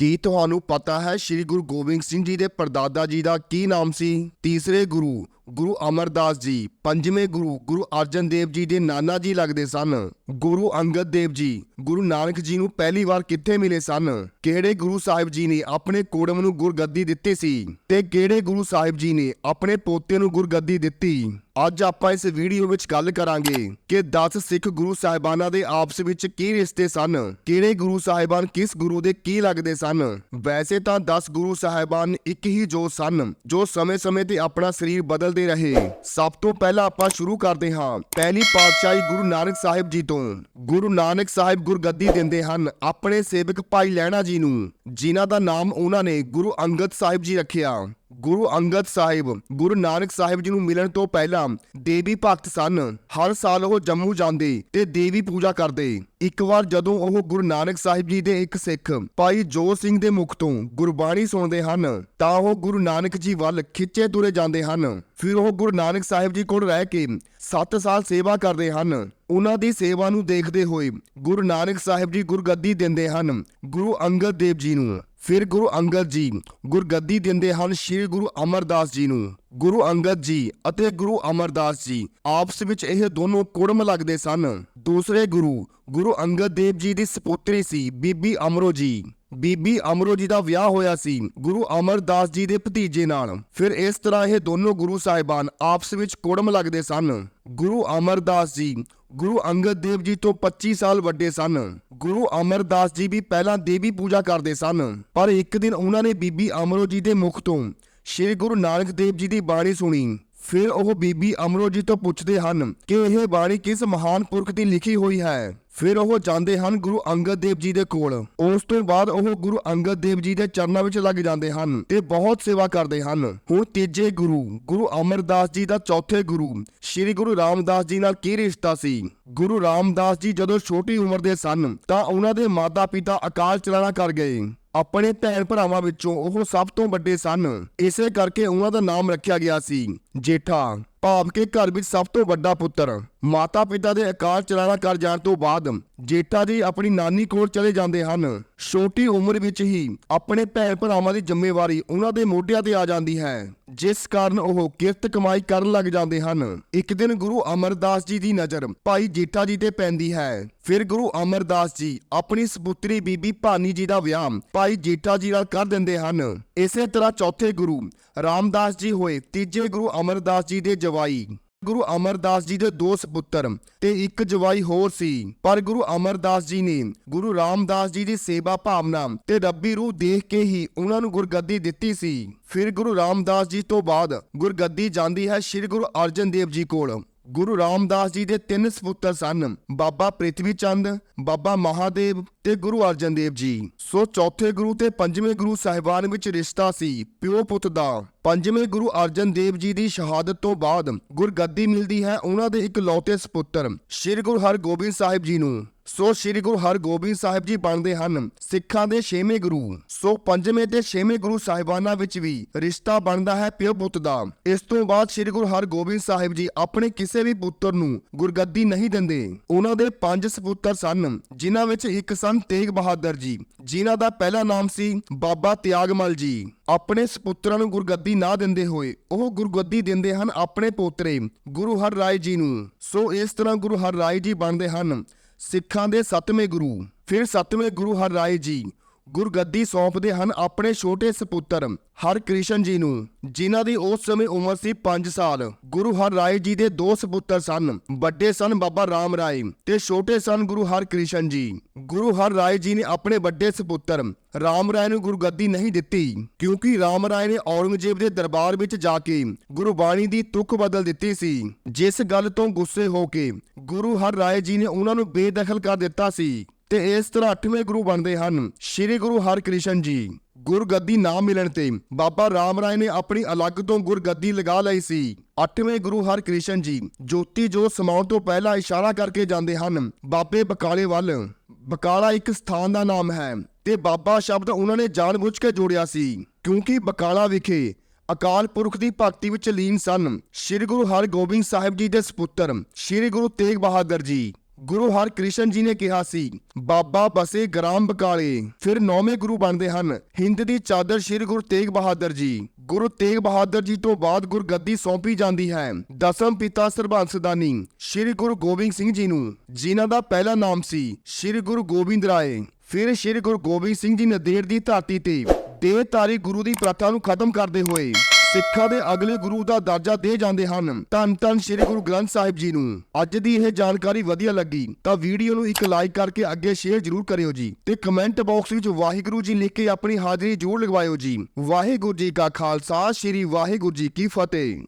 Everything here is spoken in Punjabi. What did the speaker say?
ਕੀ ਤੁਹਾਨੂੰ ਪਤਾ ਹੈ ਸ੍ਰੀ ਗੁਰੂ ਗੋਬਿੰਦ ਸਿੰਘ ਜੀ ਦੇ ਪਰਦਾਦਾ ਜੀ ਦਾ ਕੀ ਨਾਮ ਸੀ? ਤੀਸਰੇ ਗੁਰੂ ਗੁਰੂ ਅਮਰਦਾਸ ਜੀ। ਪੰਜਵੇਂ ਗੁਰੂ ਗੁਰੂ ਅਰਜਨ ਦੇਵ ਜੀ ਦੇ ਨਾਨਾ ਜੀ ਲੱਗਦੇ ਸਨ। ਗੁਰੂ ਅੰਗਦ ਦੇਵ ਜੀ, ਗੁਰੂ ਨਾਨਕ ਜੀ ਨੂੰ ਪਹਿਲੀ ਵਾਰ ਕਿੱਥੇ ਮਿਲੇ ਸਨ? ਕਿਹੜੇ ਗੁਰੂ ਸਾਹਿਬ ਜੀ ਨੇ ਆਪਣੇ ਕੋੜਮ ਨੂੰ ਗੁਰਗੱਦੀ ਦਿੱਤੀ ਸੀ? ਤੇ ਕਿਹੜੇ ਗੁਰੂ ਸਾਹਿਬ ਜੀ ਨੇ ਆਪਣੇ ਪੋਤੇ ਨੂੰ ਗੁਰਗੱਦੀ ਦਿੱਤੀ? ਅੱਜ ਆਪਾਂ ਇਸ ਵੀਡੀਓ ਵਿੱਚ ਗੱਲ ਕਰਾਂਗੇ ਕਿ 10 ਸਿੱਖ ਗੁਰੂ ਸਾਹਿਬਾਨਾਂ ਦੇ ਆਪਸ ਵਿੱਚ ਕੀ ਰਿਸ਼ਤੇ ਸਨ, ਕਿਹੜੇ ਗੁਰੂ ਸਾਹਿਬਾਨ ਕਿਸ ਗੁਰੂ ਦੇ ਕੀ ਲੱਗਦੇ ਸਨ। ਵੈਸੇ ਤਾਂ 10 ਗੁਰੂ ਸਾਹਿਬਾਨ ਇੱਕ ਹੀ ਜੋ ਸਨ, ਜੋ ਸਮੇਂ-ਸਮੇਂ ਤੇ ਆਪਣਾ ਸਰੀਰ ਬਦਲਦੇ ਰਹੇ। ਸਭ ਤੋਂ ਪਹਿਲਾਂ ਆਪਾਂ ਸ਼ੁਰੂ ਕਰਦੇ ਹਾਂ, ਪਹਿਲੀ ਪਾਤਸ਼ਾਹੀ ਗੁਰੂ ਨਾਨਕ ਸਾਹਿਬ ਜੀ ਤੋਂ। ਗੁਰੂ ਨਾਨਕ ਸਾਹਿਬ ਗੁਰਗੱਦੀ ਦਿੰਦੇ ਹਨ ਆਪਣੇ ਸੇਵਕ ਭਾਈ ਲਹਿਣਾ ਜੀ ਨੂੰ, ਜਿਨ੍ਹਾਂ ਦਾ ਨਾਮ ਉਹਨਾਂ ਨੇ ਗੁਰੂ ਅੰਗਦ ਸਾਹਿਬ ਜੀ ਰੱਖਿਆ। ਗੁਰੂ ਅੰਗਦ ਸਾਹਿਬ, ਗੁਰੂ ਨਾਨਕ ਸਾਹਿਬ ਜੀ ਨੂੰ ਮਿਲਣ ਤੋਂ ਪਹਿਲਾਂ ਦੇਵੀ ਭਗਤ ਸਨ। ਹਰ ਸਾਲ ਉਹ ਜੰਮੂ ਜਾਂਦੇ ਤੇ ਦੇਵੀ ਪੂਜਾ ਕਰਦੇ। ਇੱਕ ਵਾਰ ਜਦੋਂ ਉਹ ਗੁਰੂ ਨਾਨਕ ਸਾਹਿਬ ਜੀ ਦੇ ਇੱਕ ਸਿੱਖ ਭਾਈ ਜੋਤ ਸਿੰਘ ਦੇ ਮੁਖ ਤੋਂ ਗੁਰਬਾਣੀ ਸੁਣਦੇ ਹਨ, ਤਾਂ ਉਹ ਗੁਰੂ ਨਾਨਕ ਜੀ ਵੱਲ ਖਿੱਚੇ ਤੁਰੇ ਜਾਂਦੇ ਹਨ। ਫਿਰ ਉਹ ਗੁਰੂ ਨਾਨਕ ਸਾਹਿਬ ਜੀ ਕੋਲ ਰਹਿ ਕੇ 7 ਸਾਲ ਸੇਵਾ ਕਰਦੇ ਹਨ। ਉਹਨਾਂ ਦੀ ਸੇਵਾ ਨੂੰ ਦੇਖਦੇ ਹੋਏ ਗੁਰੂ ਨਾਨਕ ਸਾਹਿਬ ਜੀ ਗੁਰਗੱਦੀ ਦਿੰਦੇ ਹਨ ਗੁਰੂ ਅੰਗਦ ਦੇਵ ਜੀ ਨੂੰ। ਫਿਰ ਗੁਰੂ ਅੰਗਦ ਜੀ ਗੁਰਗੱਦੀ ਦਿੰਦੇ ਹਨ ਸ੍ਰੀ ਗੁਰੂ ਅਮਰਦਾਸ ਜੀ ਨੂੰ। ਗੁਰੂ ਅੰਗਦ ਜੀ ਅਤੇ ਗੁਰੂ ਅਮਰਦਾਸ ਜੀ ਆਪਸ ਵਿੱਚ ਇਹ ਦੋਨੋਂ ਕੁੜਮ ਲੱਗਦੇ ਸਨ। ਦੂਸਰੇ ਗੁਰੂ ਗੁਰੂ ਅੰਗਦ ਦੇਵ ਜੀ ਦੀ ਸਪੁੱਤਰੀ ਸੀ, ਬੀਬੀ ਅਮਰੋ ਜੀ। ਬੀਬੀ ਅਮਰੋ ਜੀ ਦਾ ਵਿਆਹ ਹੋਇਆ ਸੀ, ਗੁਰੂ ਅਮਰਦਾਸ ਜੀ ਦੇ ਭਤੀਜੇ ਨਾਲ। ਫਿਰ ਇਸ ਤਰ੍ਹਾਂ ਇਹ ਦੋਨੋਂ ਗੁਰੂ ਸਾਹਿਬਾਨ ਆਪਸ ਵਿੱਚ ਕੁੜਮ ਲੱਗਦੇ ਸਨ। ਗੁਰੂ ਅਮਰਦਾਸ ਜੀ, ਗੁਰੂ ਅੰਗਦ ਦੇਵ ਜੀ ਤੋਂ 25 ਸਾਲ ਵੱਡੇ ਸਨ। ਗੁਰੂ ਅਮਰਦਾਸ ਜੀ ਵੀ ਪਹਿਲਾਂ ਦੇਵੀ ਪੂਜਾ ਕਰਦੇ ਸਨ। ਪਰ ਇੱਕ ਦਿਨ ਉਹਨਾਂ ਨੇ ਬੀਬੀ ਅਮਰੋ ਜੀ ਦੇ ਮੁਖ ਤੋਂ ਸ਼੍ਰੀ ਗੁਰੂ ਨਾਨਕ ਦੇਵ ਜੀ ਦੀ ਬਾਣੀ ਸੁਣੀ। ਫਿਰ ਉਹ ਬੀਬੀ ਅਮਰੋ ਜੀ ਤੋਂ ਪੁੱਛਦੇ ਹਨ ਕਿ ਇਹ ਬਾਣੀ ਕਿਸ ਮਹਾਨ ਪੁਰਖ ਦੀ ਲਿਖੀ ਹੋਈ ਹੈ। ਫਿਰ ਉਹ ਜਾਂਦੇ ਹਨ ਗੁਰੂ ਅੰਗਦ ਦੇਵ ਜੀ ਦੇ ਕੋਲ। ਉਸ ਤੋਂ ਬਾਅਦ ਉਹ ਗੁਰੂ ਅੰਗਦ ਦੇਵ ਜੀ ਦੇ ਚਰਨਾਂ ਵਿੱਚ ਲੱਗ ਜਾਂਦੇ ਹਨ ਤੇ ਬਹੁਤ ਸੇਵਾ ਕਰਦੇ ਹਨ। ਹੁਣ ਤੀਜੇ ਗੁਰੂ ਗੁਰੂ ਅਮਰਦਾਸ ਜੀ ਦਾ ਚੌਥੇ ਗੁਰੂ, ਸ੍ਰੀ ਗੁਰੂ ਰਾਮਦਾਸ ਜੀ ਨਾਲ ਕੀ ਰਿਸ਼ਤਾ ਸੀ? ਗੁਰੂ ਰਾਮਦਾਸ ਜੀ ਜਦੋਂ ਛੋਟੀ ਉਮਰ ਦੇ ਸਨ ਤਾਂ ਉਹਨਾਂ ਦੇ ਮਾਤਾ-ਪਿਤਾ ਅਕਾਲ ਚਲਾਣਾ ਕਰ ਗਏ। ਆਪਣੇ ਭੈਣ ਭਰਾਵਾਂ ਵਿੱਚੋਂ ਉਹ ਸਭ ਤੋਂ ਵੱਡੇ ਸਨ। ਇਸੇ ਕਰਕੇ ਉਹਨਾਂ ਦਾ ਨਾਮ ਰੱਖਿਆ ਗਿਆ ਸੀ, ਜੇਠਾ, ਭਾਵ ਕੇ ਘਰ ਵਿੱਚ ਸਭ ਤੋਂ ਵੱਡਾ ਪੁੱਤਰ। ਮਾਤਾ ਪਿਤਾ ਦੇ ਅਕਾਲ ਚਲਾਣਾ ਕਰ ਜਾਣ ਤੋਂ ਬਾਅਦ ਜੇਠਾ ਜੀ ਆਪਣੀ ਨਾਨੀ ਕੋਲ ਚਲੇ ਜਾਂਦੇ ਹਨ। ਛੋਟੀ ਉਮਰ ਵਿੱਚ ਹੀ ਆਪਣੇ ਭੈਣ ਭਰਾਵਾਂ ਦੀ ਜ਼ਿੰਮੇਵਾਰੀ ਉਹਨਾਂ ਦੇ ਮੋਢਿਆਂ ਤੇ ਆ ਜਾਂਦੀ ਹੈ। ਜਿਸ ਕਾਰਨ ਉਹ ਕਿਰਤ ਕਮਾਈ ਕਰਨ ਲੱਗ ਜਾਂਦੇ ਹਨ। ਇੱਕ ਦਿਨ ਗੁਰੂ ਅਮਰਦਾਸ ਜੀ ਦੀ ਨਜ਼ਰ ਭਾਈ ਜੇਠਾ ਜੀ ਤੇ ਪੈਂਦੀ ਹੈ। ਫਿਰ ਗੁਰੂ ਅਮਰਦਾਸ ਜੀ ਆਪਣੀ ਸਪੁੱਤਰੀ ਬੀਬੀ ਭਾਨੀ ਜੀ ਦਾ ਵਿਆਹ ਭਾਈ ਜੇਠਾ ਜੀ ਨਾਲ ਕਰ ਦਿੰਦੇ ਹਨ। ਇਸੇ ਤਰ੍ਹਾਂ ਚੌਥੇ ਗੁਰੂ ਰਾਮਦਾਸ ਜੀ ਹੋਏ ਤੀਜੇ ਗੁਰੂ ਅਮਰਦਾਸ ਜੀ ਦੇ ਜਵਾਈ ਗੁਰੂ ਅਮਰਦਾਸ ਜੀ ਦੇ ਦੋ ਸੁਪੁੱਤਰ ਤੇ ਇੱਕ ਜਵਾਈ ਹੋਰ ਸੀ। ਪਰ ਗੁਰੂ ਅਮਰਦਾਸ ਜੀ ਨੇ ਗੁਰੂ ਰਾਮਦਾਸ ਜੀ ਦੀ ਸੇਵਾ ਭਾਵਨਾ ਤੇ ਰੱਬੀ ਰੂਹ ਦੇਖ ਕੇ ਹੀ ਉਹਨਾਂ ਨੂੰ ਗੁਰਗੱਦੀ ਦਿੱਤੀ ਸੀ। ਫਿਰ ਗੁਰੂ ਰਾਮਦਾਸ ਜੀ ਤੋਂ ਬਾਅਦ ਗੁਰਗੱਦੀ ਜਾਂਦੀ ਹੈ ਸ੍ਰੀ ਗੁਰੂ ਅਰਜਨ ਦੇਵ ਜੀ ਕੋਲ। ਗੁਰੂ ਰਾਮਦਾਸ ਜੀ ਦੇ ਤਿੰਨ ਸਪੁੱਤਰ ਸਨ, ਬਾਬਾ ਪ੍ਰਿਥਵੀ ਚੰਦ, ਬਾਬਾ ਮਹਾਦੇਵ ਤੇ ਗੁਰੂ ਅਰਜਨ ਦੇਵ ਜੀ। ਸੋ ਚੌਥੇ ਗੁਰੂ ਤੇ ਪੰਜਵੇਂ ਗੁਰੂ ਸਾਹਿਬਾਨ ਵਿੱਚ ਰਿਸ਼ਤਾ ਸੀ, ਪਿਓ ਪੁੱਤ ਦਾ। ਪੰਜਵੇਂ ਗੁਰੂ ਅਰਜਨ ਦੇਵ ਜੀ ਦੀ ਸ਼ਹਾਦਤ ਤੋਂ ਬਾਅਦ ਗੁਰਗੱਦੀ ਮਿਲਦੀ ਹੈ ਉਹਨਾਂ ਦੇ ਇਕਲੌਤੇ ਸੁਪੁੱਤਰ, ਸ੍ਰੀ ਗੁਰੂ ਹਰਗੋਬਿੰਦ ਸਾਹਿਬ ਜੀ ਨੂੰ। ਸੋ ਸ੍ਰੀ ਗੁਰੂ ਹਰਗੋਬਿੰਦ ਸਾਹਿਬ ਜੀ ਬਣਦੇ ਹਨ। ਸਿੱਖਾਂ ਦੇ ਛੇਵੇਂ ਗੁਰੂ। ਸੋ ਪੰਜਵੇਂ ਤੇ ਛੇਵੇਂ ਗੁਰੂ ਸਾਹਿਬਾਨਾਂ ਵਿੱਚ ਵੀ ਰਿਸ਼ਤਾ ਬਣਦਾ ਹੈ ਪਿਓ ਪੁੱਤ ਦਾ। ਇਸ ਤੋਂ ਬਾਅਦ ਸ੍ਰੀ ਗੁਰੂ ਹਰਗੋਬਿੰਦ ਸਾਹਿਬ ਜੀ ਆਪਣੇ ਕਿਸੇ ਵੀ ਪੁੱਤਰ ਨੂੰ ਗੁਰਗੱਦੀ ਨਹੀਂ ਦਿੰਦੇ। ਉਹਨਾਂ ਦੇ ਪੰਜ ਸੁਪੁੱਤਰ ਸਨ, ਜਿਨ੍ਹਾਂ ਵਿੱਚ ਇੱਕ ਸਨ ਤੇਗ ਬਹਾਦਰ ਜੀ, ਜਿਨ੍ਹਾਂ ਦਾ ਪਹਿਲਾ ਨਾਮ ਸੀ ਬਾਬਾ ਤਿਆਗਮਲ ਜੀ। ਆਪਣੇ ਸੁਪੁੱਤਰਾਂ ਨੂੰ ਗੁਰਗੱਦੀ ਨਾ ਦਿੰਦੇ ਹੋਏ ਉਹ ਗੁਰਗੱਦੀ ਦਿੰਦੇ ਹਨ ਆਪਣੇ ਪੋਤਰੇ ਗੁਰੂ ਹਰ ਰਾਏ ਜੀ ਨੂੰ। ਸੋ ਇਸ ਤਰ੍ਹਾਂ ਗੁਰੂ ਹਰ ਰਾਏ ਜੀ ਬਣਦੇ ਹਨ। ਸਿੱਖਾਂ ਦੇ ਸੱਤਵੇਂ ਗੁਰੂ। ਫਿਰ ਸੱਤਵੇਂ ਗੁਰੂ ਹਰ ਰਾਏ ਜੀ। ਗੁਰਗੱਦੀ ਸੌਂਪਦੇ ਹਨ ਆਪਣੇ ਛੋਟੇ ਸੁਪੁੱਤਰ ਹਰਕ੍ਰਿਸ਼ਨ ਜੀ ਨੂੰ, ਜਿਨ੍ਹਾਂ ਦੀ ਉਸ ਸਮੇਂ ਉਮਰ ਸੀ 5 ਸਾਲ। ਗੁਰੂ ਹਰ ਰਾਏ ਜੀ ਦੇ ਦੋ ਸੁਪੁੱਤਰ ਸਨ, ਵੱਡੇ ਸਨ ਬਾਬਾ ਰਾਮ ਰਾਏ ਤੇ ਛੋਟੇ ਸਨ ਗੁਰੂ ਹਰਕ੍ਰਿਸ਼ਨ ਜੀ। ਗੁਰੂ ਹਰ ਰਾਏ ਜੀ ਨੇ ਆਪਣੇ ਵੱਡੇ ਸੁਪੁੱਤਰ ਰਾਮ ਰਾਏ ਨੂੰ ਗੁਰਗੱਦੀ ਨਹੀਂ ਦਿੱਤੀ, ਕਿਉਂਕਿ ਰਾਮ ਰਾਏ ਨੇ ਔਰੰਗਜ਼ੇਬ ਦੇ ਦਰਬਾਰ ਵਿੱਚ ਜਾ ਕੇ ਗੁਰਬਾਣੀ ਦੀ ਤੁਕ ਬਦਲ ਦਿੱਤੀ ਸੀ। ਜਿਸ ਗੱਲ ਤੋਂ ਗੁੱਸੇ ਹੋ ਕੇ ਗੁਰੂ ਹਰ ਰਾਏ ਜੀ ਨੇ ਉਹਨਾਂ ਨੂੰ ਬੇਦਖਲ ਕਰ ਦਿੱਤਾ ਸੀ। ਤੇ ਇਸ ਤਰ੍ਹਾਂ ਅੱਠਵੇਂ ਗੁਰੂ ਬਣਦੇ ਹਨ। ਸ੍ਰੀ ਗੁਰੂ ਹਰਕ੍ਰਿਸ਼ਨ ਜੀ ਗੁਰਗੱਦੀ ਨਾ ਮਿਲਣ ਤੇ ਬਾਬਾ ਰਾਮ ਰਾਏ ਨੇ ਆਪਣੀ ਅਲੱਗ ਤੋਂ ਗੁਰਗੱਦੀ ਲਗਾ ਲਈ ਸੀ। ਅੱਠਵੇਂ ਗੁਰੂ ਹਰਕ੍ਰਿਸ਼ਨ ਜੀ ਜੋਤੀ ਜੋ ਸਮਾਉਣ ਤੋਂ ਪਹਿਲਾਂ ਇਸ਼ਾਰਾ ਕਰਕੇ ਜਾਂਦੇ ਹਨ। ਬਾਬੇ ਬਕਾਲੇ ਵੱਲ, ਬਕਾਲਾ ਇੱਕ ਸਥਾਨ ਦਾ ਨਾਮ ਹੈ ਤੇ ਬਾਬਾ ਸ਼ਬਦ ਉਹਨਾਂ ਨੇ ਜਾਣਬੁੱਝ ਕੇ ਜੋੜਿਆ ਸੀ। ਕਿਉਂਕਿ ਬਕਾਲਾ ਵਿਖੇ ਅਕਾਲ ਪੁਰਖ ਦੀ ਭਗਤੀ ਵਿੱਚ ਲੀਨ ਸਨ। ਸ੍ਰੀ ਗੁਰੂ ਹਰਗੋਬਿੰਦ ਸਾਹਿਬ ਜੀ ਦੇ ਸੁਪੁੱਤਰ ਸ੍ਰੀ ਗੁਰੂ ਤੇਗ ਬਹਾਦਰ ਜੀ। ਗੁਰੂ ਹਰਕ੍ਰਿਸ਼ਨ ਜੀ ਨੇ ਕਿਹਾ ਸੀ, ਬਾਬਾ ਬਸੇ ਗ੍ਰਾਮ ਬਕਾਲੇ। ਫਿਰ ਨੌਵੇਂ ਗੁਰੂ ਬਣਦੇ ਹਨ, ਹਿੰਦ ਦੀ ਚਾਦਰ ਸ੍ਰੀ ਗੁਰੂ ਤੇਗ ਬਹਾਦਰ ਜੀ। ਗੁਰੂ ਤੇਗ ਬਹਾਦਰ ਜੀ ਤੋਂ ਬਾਅਦ ਗੁਰਗੱਦੀ ਸੌਂਪੀ ਜਾਂਦੀ ਹੈ। ਦਸਮ ਪਿਤਾ ਸਰਬੰਸਦਾਨੀ ਸ੍ਰੀ ਗੁਰੂ ਗੋਬਿੰਦ ਸਿੰਘ ਜੀ ਨੂੰ, ਜਿਨ੍ਹਾਂ ਦਾ ਪਹਿਲਾ ਨਾਮ ਸੀ ਸ੍ਰੀ ਗੁਰੂ ਗੋਬਿੰਦ ਰਾਏ। ਫਿਰ ਸ੍ਰੀ ਗੁਰੂ ਗੋਬਿੰਦ ਸਿੰਘ ਜੀ ਨੰਦੇੜ ਦੀ ਧਰਤੀ ਤੇ ਦੇਹਧਾਰੀ ਗੁਰੂ ਦੀ ਪ੍ਰਥਾ ਨੂੰ ਖਤਮ ਕਰਦੇ ਹੋਏ ਸਿੱਖਾਂ ਦੇ ਅਗਲੇ ਗੁਰੂ ਦਾ ਦਰਜਾ ਦੇ ਜਾਂਦੇ ਹਨ। ਧੰਨ ਧੰਨ ਸ੍ਰੀ ਗੁਰੂ ਗ੍ਰੰਥ ਸਾਹਿਬ ਜੀ ਨੂੰ। ਅੱਜ ਦੀ ਇਹ ਜਾਣਕਾਰੀ ਵਧੀਆ ਲੱਗੀ, ਤਾਂ ਵੀਡੀਓ ਨੂੰ ਇੱਕ ਲਾਈਕ ਕਰਕੇ ਅੱਗੇ ਸ਼ੇਅਰ ਜ਼ਰੂਰ ਕਰਿਓ ਜੀ। ਤੇ ਕਮੈਂਟ ਬਾਕਸ ਵਿੱਚ ਵਾਹਿਗੁਰੂ ਜੀ ਲਿਖ ਕੇ ਆਪਣੀ ਹਾਜ਼ਰੀ ਜ਼ਰੂਰ ਲਗਵਾਇਓ ਜੀ। ਵਾਹਿਗੁਰੂ ਜੀ ਕਾ ਖਾਲਸਾ, ਸ੍ਰੀ ਵਾਹਿਗੁਰੂ ਜੀ ਕੀ ਫਤਿਹ।